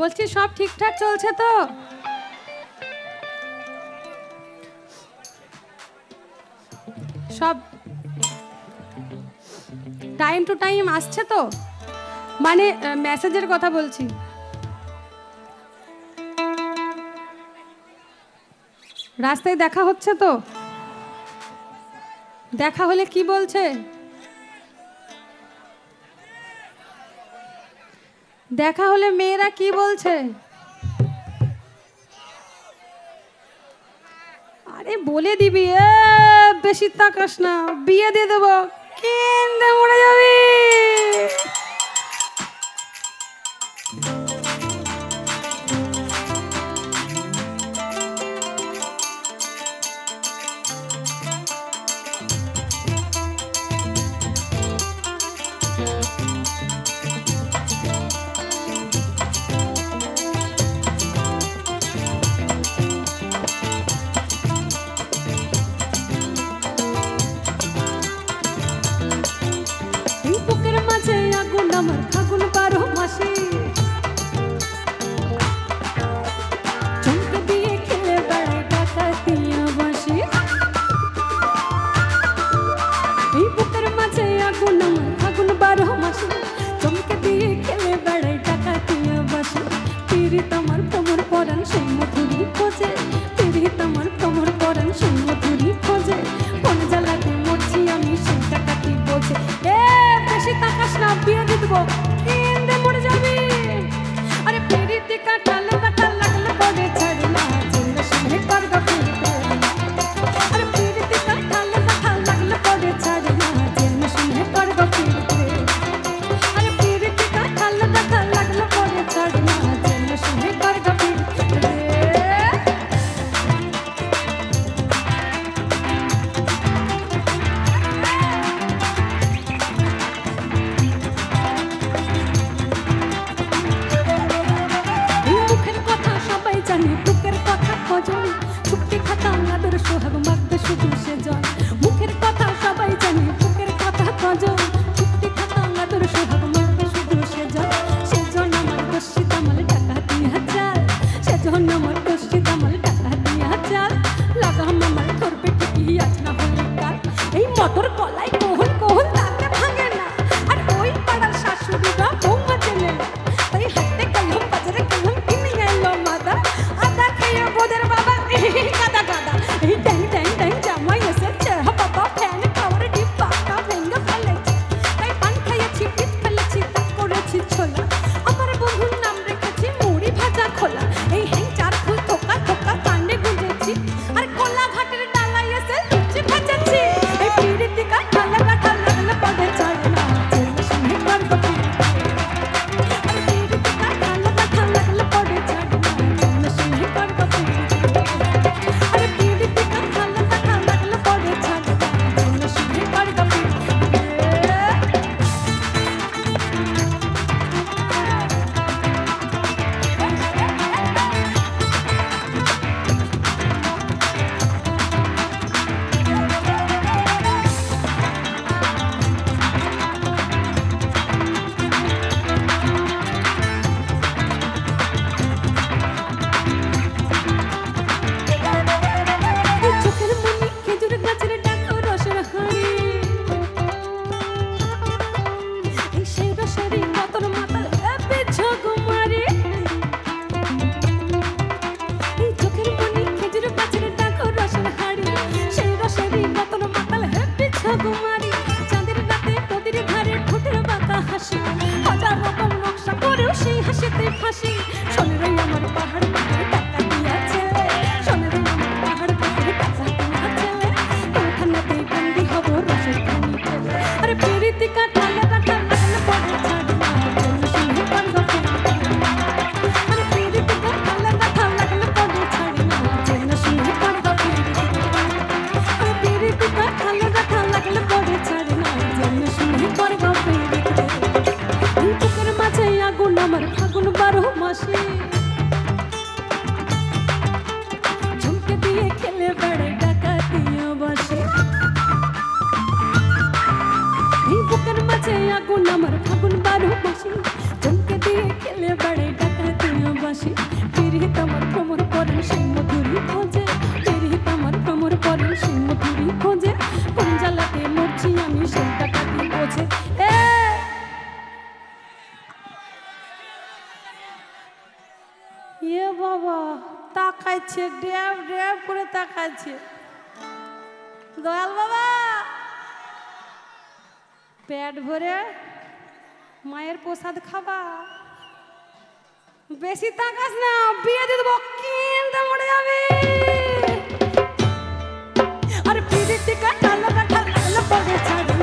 বলছি, সব ঠিকঠাক চলছে তো? সব টাইম টু টাইম আসছে তো? মানে মেসেজের কথা বলছি। রাস্তায় দেখা হচ্ছে তো? দেখা হলে কি বলছে? দেখা হলে মেয়েরা কি বলছে? আরে বলে দিবি, এ, বেশি তাকাস না, বিয়ে দিয়ে দেবো। কেন মরে যাবি। তেরে তোমার তোমার পরাণ, সেই খোঁজে। তেরে তোমার তোমার পরাণ, সেই খোঁজে। কোন জ্বালাতে মরছি আমি সেই টাকাটি বোঝে? এ তাকাস না, বিয়ে দিয়ে গলায় কোহন কোহন তাতে ভাঙে না। আর ওই পাড়ার শাশুড়িরা বৌমা চেনে না। তাই হাতে গেলাম বাজারে গেলাম কিনে গেল মাদা। আদা খেয়ে বোদের বাবা কাদা কাদা এই ট্যাং ট্যাং ট্যাং জামাই এসে চেহারা বাবা ফ্যান খাওয়ার ডিপ পাকা ভেঙ্গা ফেলেছি। তাই পান খাইয়েছি ডিপ ফেলেছি, তা করেছি ছোলা। আমার বন্ধুর নাম রেখেছি মুড়ি ভাজা খোলা। হাসি হাজার রকম নকশা করেও সেই হাসিতে ফাঁসি। বাসি। চমকে দিয়ে খেলে বাড়ি ডাকা তুইও বাসি। পিরিত আমার কোমর পরে সেই মধুরি খোঁজে। পিরিত আমার কোমর পরে সেই মধুরি খোঁজে। কোন মরছি আমি সেই টাকা বোঝে? এ! বাবা, তাকাইছে, ড্যাব ড্যাব করে তাকাইছে। দয়াল বাবা! প্যাট ভরে মায়ের প্রসাদ খাবা? বেশি তাকাস না, বিয়ে দিয়ে দেবো, কিনতে মরে যাবে। আর পিড়িতে কাটালো কাটালো পড়ে ছাড়ে